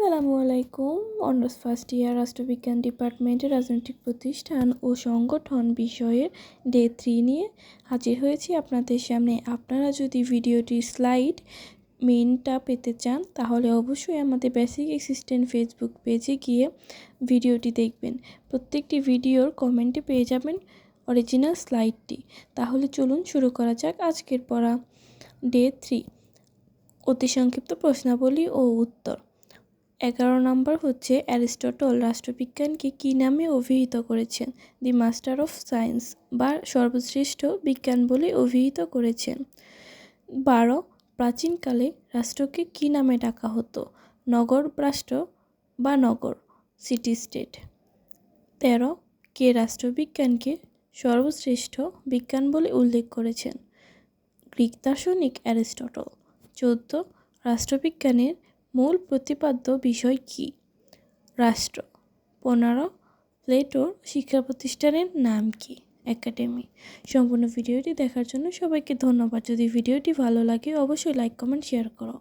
আসসালামু আলাইকুম। Honours first year রাষ্ট্রবিজ্ঞান ডিপার্টমেন্টের রাজনৈতিক প্রতিষ্ঠান ও সংগঠন বিষয়ের ডে থ্রি নিয়ে হাজির হয়েছি আপনাদের সামনে। আপনারা যদি ভিডিওটির স্লাইড মেনটা পেতে চান, তাহলে অবশ্যই আমাদের বেসিক অ্যাসিস্ট্যান্ট ফেসবুক পেজে গিয়ে ভিডিওটি দেখবেন। প্রত্যেকটি ভিডিওর কমেন্টে পেয়ে যাবেন অরিজিনাল স্লাইডটি। তাহলে চলুন শুরু করা যাক আজকের পড়া ডে থ্রি। অতি সংক্ষিপ্ত প্রশ্নাবলী ও উত্তর। এগারো নম্বর হচ্ছে অ্যারিস্টটল রাষ্ট্রবিজ্ঞানকে কী নামে অভিহিত করেছেন? দি মাস্টার অফ সায়েন্স বা সর্বশ্রেষ্ঠ বিজ্ঞান বলে অভিহিত করেছেন। বারো, প্রাচীনকালে রাষ্ট্রকে কী নামে ডাকা হতো? নগর, রাষ্ট্র বা নগর? City state. তেরো, কে রাষ্ট্রবিজ্ঞানকে সর্বশ্রেষ্ঠ বিজ্ঞান বলে উল্লেখ করেছেন? গ্রিক দার্শনিক অ্যারিস্টটল। চোদ্দ, রাষ্ট্রবিজ্ঞানের মূল প্রতিপাদ্য বিষয় কি? রাষ্ট্র। পনেরো, প্লেটোর শিক্ষা প্রতিষ্ঠানের নাম কি? একাডেমি। সম্পূর্ণ ভিডিওটি দেখার জন্য সবাইকে ধন্যবাদ। যদি ভিডিওটি ভালো লাগে, অবশ্যই লাইক, কমেন্ট, শেয়ার করো।